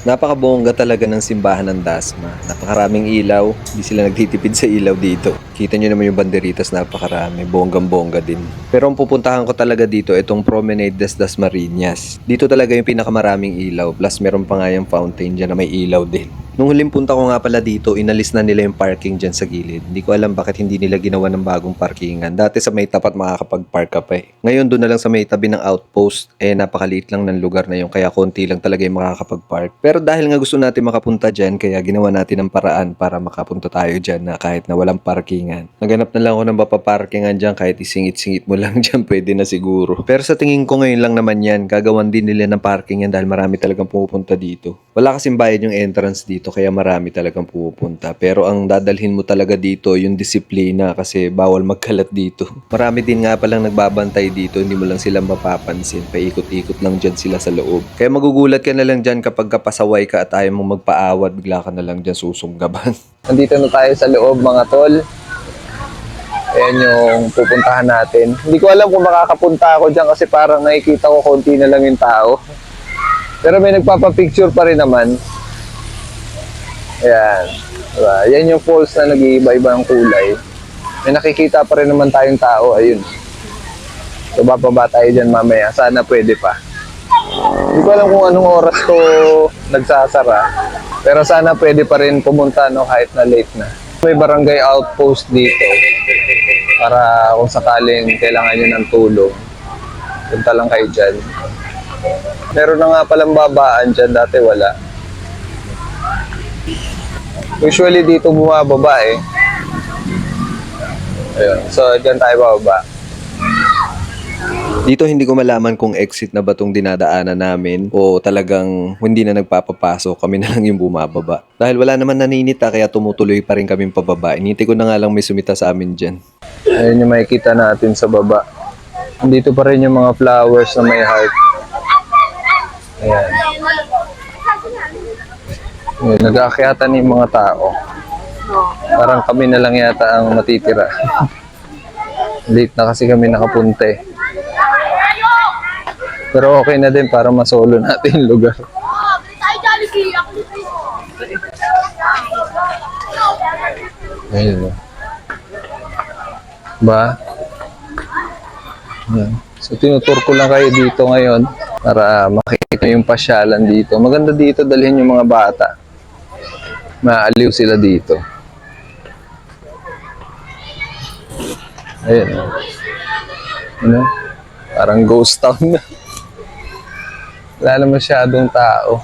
Napakabongga talaga ng simbahan ng Dasma. Napakaraming ilaw. Hindi sila nagtitipid sa ilaw dito. Kita nyo naman yung banderitas, napakarami. Bonggang-bongga din. Pero ang pupuntahan ko talaga dito, itong Promenade des Dasmariñas. Dito talaga yung pinakamaraming ilaw. Plus meron pa nga yung fountain dyan na may ilaw din. Nung huling punta ko nga pala dito, inalis na nila yung parking dyan sa gilid. Hindi ko alam bakit hindi nila ginawa ng bagong parkingan. Dati sa may tapat makakapag-park ka pa eh. Ngayon doon na lang sa may tabi ng outpost, eh napakaliit lang ng lugar na yun kaya konti lang talaga yung makakapag-park. Pero dahil nga gusto natin makapunta dyan, kaya ginawa natin ng paraan para makapunta tayo dyan na kahit na walang parkingan. Naganap na lang ako ng mapaparkingan dyan kahit isingit-singit mo lang dyan pwede na siguro. Pero sa tingin ko ngayon lang naman yan, gagawan din nila ng parking yan dahil marami talagang pumupunta dito. Wala kasing bayad yung entrance dito kaya marami talagang pumupunta. Pero ang dadalhin mo talaga dito yung disiplina kasi bawal magkalat dito. Marami din nga palang nagbabantay dito, hindi mo lang sila mapapansin. Paikot-ikot lang dyan sila sa loob. Kaya magugulat ka na lang dyan kapag kapasaway ka at ayaw mo magpaawat, bigla ka na lang dyan susunggaban. Nandito na tayo sa loob mga tol. Ayan yung pupuntahan natin. Hindi ko alam kung makakapunta ako dyan kasi parang nakikita ko konti na lang yung tao. Pero may nagpapapicture pa rin naman. Ayan. Diba? Yan yung falls na nag-iiba-iba ang kulay. May nakikita pa rin naman tayong tao. Ayun. So bababa tayo dyan mamaya. Sana pwede pa. Hindi ko alam kung anong oras to nagsasara. Pero sana pwede pa rin pumunta no, kahit na late na. May barangay outpost dito. Para kung sakaling kailangan nyo ng tulong. Punta lang kayo dyan. Meron na nga palang babaan dyan. Dati wala. Usually dito bumababa eh. Ayun. So, dyan tayo bababa. Dito hindi ko malaman kung exit na ba tong dinadaanan namin o talagang hindi na nagpapapasok, kami na lang yung bumababa. Dahil wala naman naninita kaya tumutuloy pa rin kami pababa. Inintay ko na nga lang may sumita sa amin dyan. Ayun yung makikita natin sa baba. Dito pa rin yung mga flowers na may heart. Ayan. Ayan, nag-aakyatan yung mga tao. Parang kami na lang yata ang matitira. Late na kasi kami nakapunta eh. Pero okay na din para masolo natin yung lugar. Ayun. oh. Ba? Ayan. So tinutur ko lang kayo dito ngayon para makita yung pasyalan dito. Maganda dito dalhin yung mga bata. Maaliw sila dito. Ayun. Ano? Parang ghost town na. Wala na masyadong tao.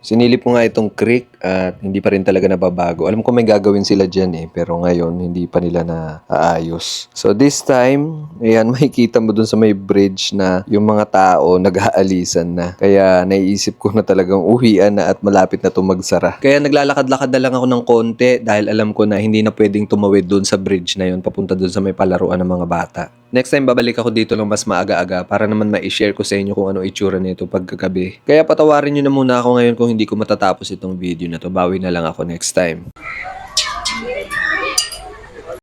Sinilip ko nga itong creek at hindi pa rin talaga nababago. Alam ko may gagawin sila dyan eh, pero ngayon hindi pa nila na aayos. So this time, ayan, makikita mo dun sa may bridge na yung mga tao nag-aalisan na. Kaya naiisip ko na talagang uwian na at malapit na itong magsara. Kaya naglalakad-lakad na lang ako ng konti dahil alam ko na hindi na pwedeng tumawid dun sa bridge na yun papunta dun sa may palaruan ng mga bata. Next time babalik ako dito lang mas maaga-aga para naman ma-share ko sa inyo kung ano itsura nito pagkagabi. Kaya patawarin nyo na muna ako ngayon kung hindi ko matatapos itong video na to. Bawi na lang ako next time.